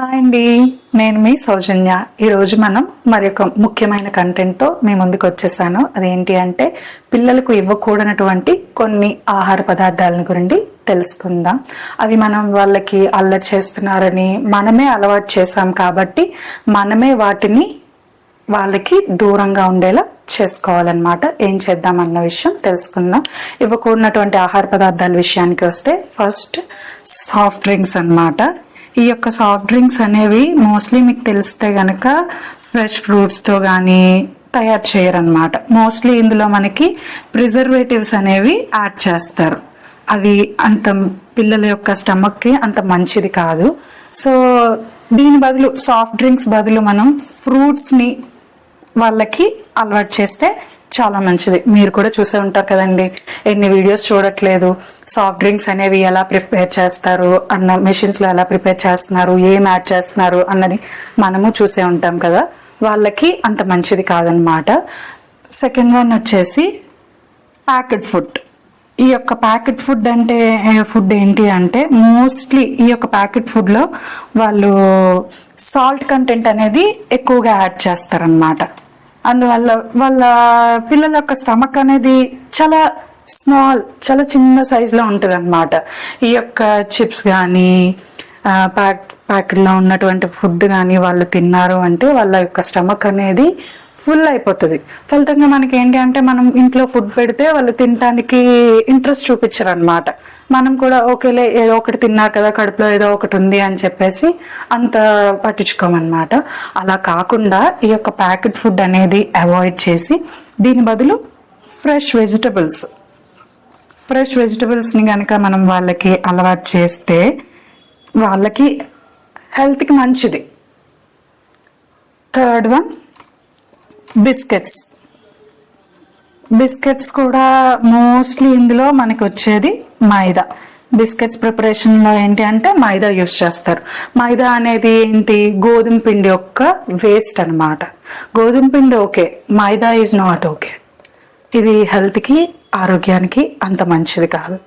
Hi అండి. నేను మీ సౌజన్య. ఈరోజు మనం మరి ఒక ముఖ్యమైన కంటెంట్తో మీ ముందుకు వచ్చేసాను. అదేంటి అంటే పిల్లలకు ఇవ్వకూడనటువంటి కొన్ని ఆహార పదార్థాలను గురించి తెలుసుకుందాం. అవి మనం వాళ్ళకి అల్లరి చేస్తున్నారని మనమే అలవాటు చేసాం కాబట్టి మనమే వాటిని వాళ్ళకి దూరంగా ఉండేలా చేసుకోవాలన్నమాట. ఏం చేద్దాం అన్న విషయం తెలుసుకుందాం. ఇవ్వకూడనటువంటి ఆహార పదార్థాల విషయానికి వస్తే ఫస్ట్ సాఫ్ట్ డ్రింక్స్ అన్నమాట. ఈ యొక్క సాఫ్ట్ డ్రింక్స్ అనేవి మోస్ట్లీ మీకు తెలిస్తే గనక ఫ్రెష్ ఫ్రూట్స్తో కానీ తయారు చేయరనమాట మోస్ట్లీ ఇందులో మనకి ప్రిజర్వేటివ్స్ అనేవి యాడ్ చేస్తారు. అవి అంత పిల్లల యొక్క స్టమక్కి అంత మంచిది కాదు. సో దీని బదులు సాఫ్ట్ డ్రింక్స్ బదులు మనం ఫ్రూట్స్ని వాళ్ళకి అలవాటు చేస్తే చాలా మంచిది. మీరు కూడా చూసే ఉంటారు కదండి. ఎన్ని వీడియోస్ చూడట్లేదు. సాఫ్ట్ డ్రింక్స్ అనేవి ఎలా ప్రిపేర్ చేస్తారు? అన్న మెషిన్స్లో ఎలా ప్రిపేర్ చేస్తున్నారు? ఏం యాడ్ చేస్తున్నారు? అన్నది మనము చూసే ఉంటాం కదా. వాళ్ళకి అంత మంచిది కాదనమాట. సెకండ్ వన్ వచ్చేసి ప్యాకెడ్ ఫుడ్ ఈ యొక్క ప్యాకెట్ ఫుడ్ అంటే ఫుడ్ ఏంటి అంటే మోస్ట్లీ ఈ యొక్క ప్యాకెట్ ఫుడ్లో వాళ్ళు సాల్ట్ కంటెంట్ అనేది ఎక్కువగా యాడ్ చేస్తారనమాట. అందువల్ల వాళ్ళ పిల్లల యొక్క స్టమక్ అనేది చాలా స్మాల్ చాలా చిన్న సైజులో ఉంటుంది అనమాట ఈ యొక్క చిప్స్ కానీ ప్యాక్ ప్యాకెట్లో ఉన్నటువంటి ఫుడ్ కానీ వాళ్ళు తిన్నారు అంటే వాళ్ళ యొక్క స్టమక్ అనేది ఫుల్ అయిపోతుంది. ఫలితంగా మనకి ఏంటి అంటే మనం ఇంట్లో ఫుడ్ పెడితే వాళ్ళు తినడానికి ఇంట్రెస్ట్ చూపించరు అనమాట మనం కూడా ఓకేలే ఏదో ఒకటి తిన్నారు కదా కడుపులో ఏదో ఒకటి ఉంది అని చెప్పేసి అంత పట్టించుకోమన్నమాట అలా కాకుండా ఈ యొక్క ప్యాకెట్ ఫుడ్ అనేది అవాయిడ్ చేసి దీని బదులు ఫ్రెష్ వెజిటబుల్స్. ఫ్రెష్ వెజిటబుల్స్ని కనుక మనం వాళ్ళకి అలవాటు చేస్తే వాళ్ళకి హెల్త్కి మంచిది. Third one biscuits. బిస్కెట్స్ కూడా మోస్ట్లీ ఇందులో మనకి వచ్చేది మైదా. బిస్కెట్స్ ప్రిపరేషన్లో ఏంటి అంటే మైదా యూస్ చేస్తారు. మైదా అనేది ఏంటి? గోధుమ పిండి యొక్క వేస్ట్ అనమాట గోధుమ పిండి okay maida is not okay. ఇది హెల్త్కి ఆరోగ్యానికి అంత మంచిది కాదు.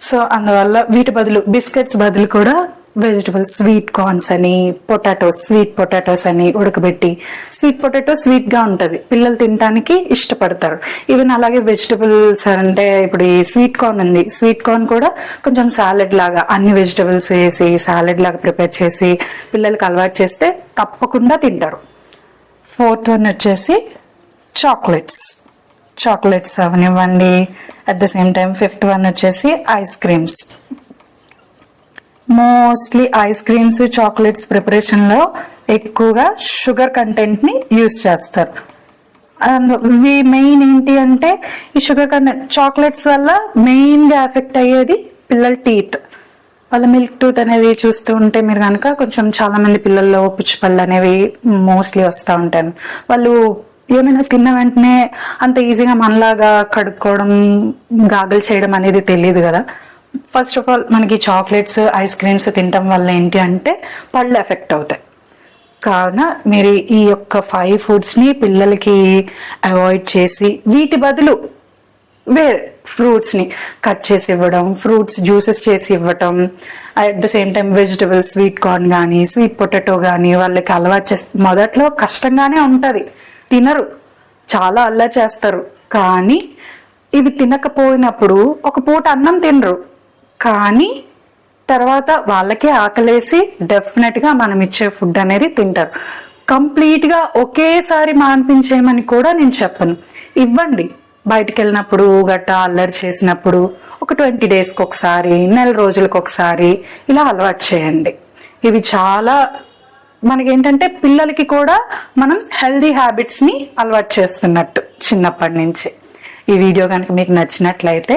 సో అందువల్ల వీటి బదులు బిస్కెట్స్ బదులు కూడా వెజిటబుల్స్ స్వీట్ కార్న్స్ అని పొటాటోస్ స్వీట్ పొటాటోస్ అని ఉడకబెట్టి స్వీట్ పొటాటో స్వీట్గా ఉంటుంది. పిల్లలు తినడానికి ఇష్టపడతారు. ఈవెన్ అలాగే వెజిటబుల్స్ అంటే ఇప్పుడు ఈ స్వీట్ కార్న్ ఉంది స్వీట్ కార్న్ కూడా కొంచెం సాలెడ్ లాగా అన్ని వెజిటబుల్స్ వేసి సాలెడ్ లాగా ప్రిపేర్ చేసి పిల్లలకి అలవాటు చేస్తే తప్పకుండా తింటారు. ఫోర్త్ వన్ వచ్చేసి చాక్లెట్స్. చాక్లెట్స్ అవనివ్వండి. At the same time fifth one వచ్చేసి ice creams. Mostly ice creams chocolates ప్రిపరేషన్లో ఎక్కువగా షుగర్ కంటెంట్ని యూస్ చేస్తారు. అండ్ ఇవి మెయిన్ ఏంటి అంటే ఈ షుగర్ కంటెంట్ చాక్లెట్స్ వల్ల మెయిన్గా ఎఫెక్ట్ అయ్యేది పిల్లల టీత్ వాళ్ళ మిల్క్ టూత్ అనేది చూస్తూ ఉంటే మీరు కనుక కొంచెం చాలా మంది పిల్లల్లో పుచ్చిపళ్ళు అనేవి మోస్ట్లీ వస్తూ ఉంటాను వాళ్ళు ఏమైనా తిన్న వెంటనే అంత ఈజీగా మనలాగా కడుక్కోవడం గాగలు చేయడం అనేది తెలియదు కదా. ఫస్ట్ ఆఫ్ ఆల్ మనకి చాక్లెట్స్ ఐస్ క్రీమ్స్ తినటం వల్ల ఏంటి అంటే పళ్ళు ఎఫెక్ట్ అవుతాయి. కావున మీరు ఈ యొక్క ఫైవ్ ఫుడ్స్ని పిల్లలకి అవాయిడ్ చేసి వీటి బదులు వేరే ఫ్రూట్స్ని కట్ చేసి ఇవ్వడం ఫ్రూట్స్ జ్యూసెస్ చేసి ఇవ్వటం at the same time vegetables sweet corn కానీ స్వీట్ పొటాటో కానీ వాళ్ళకి అలవాటు చేస్తే మొదట్లో కష్టంగానే ఉంటుంది. తినరు. చాలా అల్లా చేస్తారు. కానీ ఇవి తినకపోయినప్పుడు ఒక పూట అన్నం తినరు. కానీ తర్వాత వాళ్ళకే ఆకలేసి డెఫినెట్గా మనం ఇచ్చే ఫుడ్ అనేది తింటారు. కంప్లీట్గా ఒకేసారి మాన్పించేయమని కూడా నేను చెప్పను. ఇవ్వండి. బయటికి వెళ్ళినప్పుడు గట్ట అల్లరి చేసినప్పుడు ఒక ట్వంటీ డేస్కి ఒకసారి నెల రోజులకు ఒకసారి ఇలా అలవాటు చేయండి. ఇవి చాలా మనకేంటంటే పిల్లలకి కూడా మనం హెల్దీ హ్యాబిట్స్ని అలవాటు చేస్తున్నట్టు చిన్నప్పటి నుంచి. ఈ వీడియో కనుక మీకు నచ్చినట్లయితే